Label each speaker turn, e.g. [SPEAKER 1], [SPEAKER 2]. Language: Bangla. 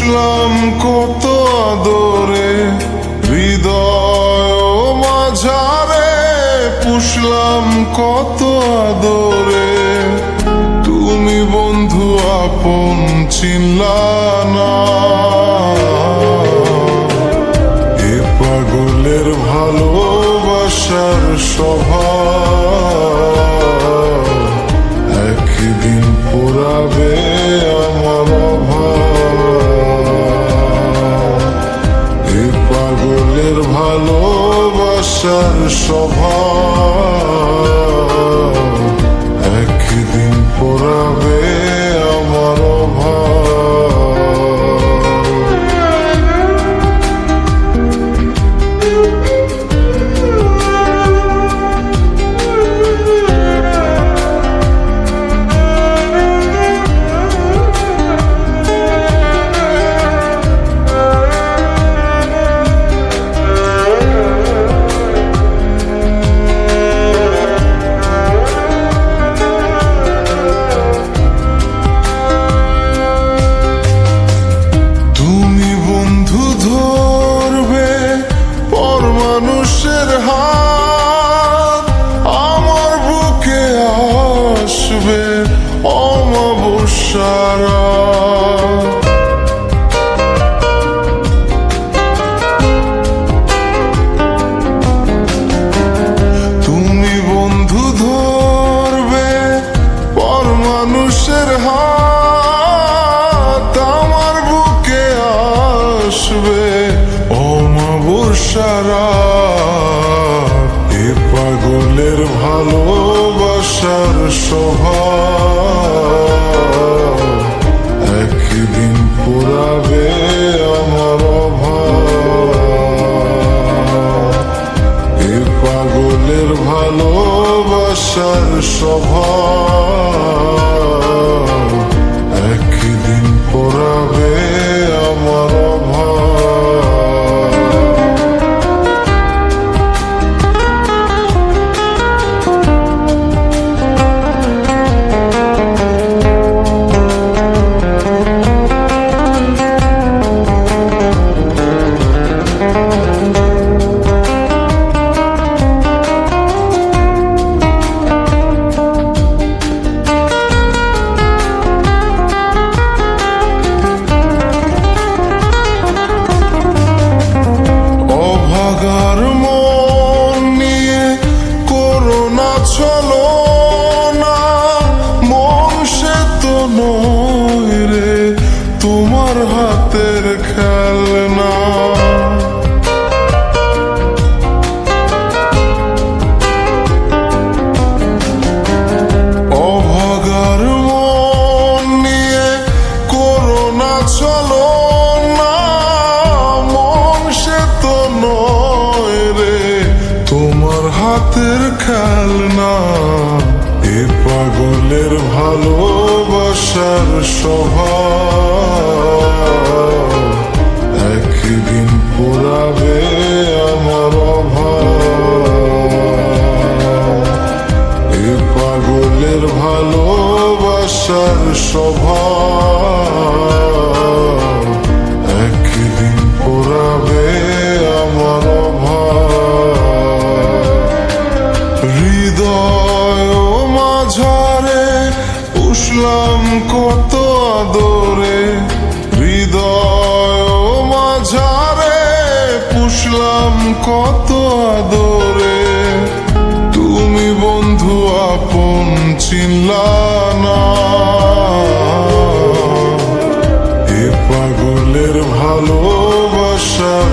[SPEAKER 1] পুষলাম কত আদরে, হৃদয় মাঝারে পুষলাম কত আদরে। তুমি বন্ধু আপন চিনলা না এ পাগলের ভালোবাসার স্বভাব। অমাবস্যারা তুমি বন্ধু ধরবে পর মানুষের বুকে পাগলের ভালোবাসার স্বভাব ভালোবাসার স্বভাব হাতের খেলনা। অভাগার নিয়ে করোনা না সে তো নয় রে তোমার হাতের খেলনা। এ পাগলের ভালোবাসার স্বভাব স্বভাব একদিন পুরাবে আমার হৃদয় মাঝারে পুষলাম কত আদরে। হৃদয় মাঝারে পুষলাম কত আদরে। তুমি বন্ধু আপন চিনলা পাগলের ভালোবাসার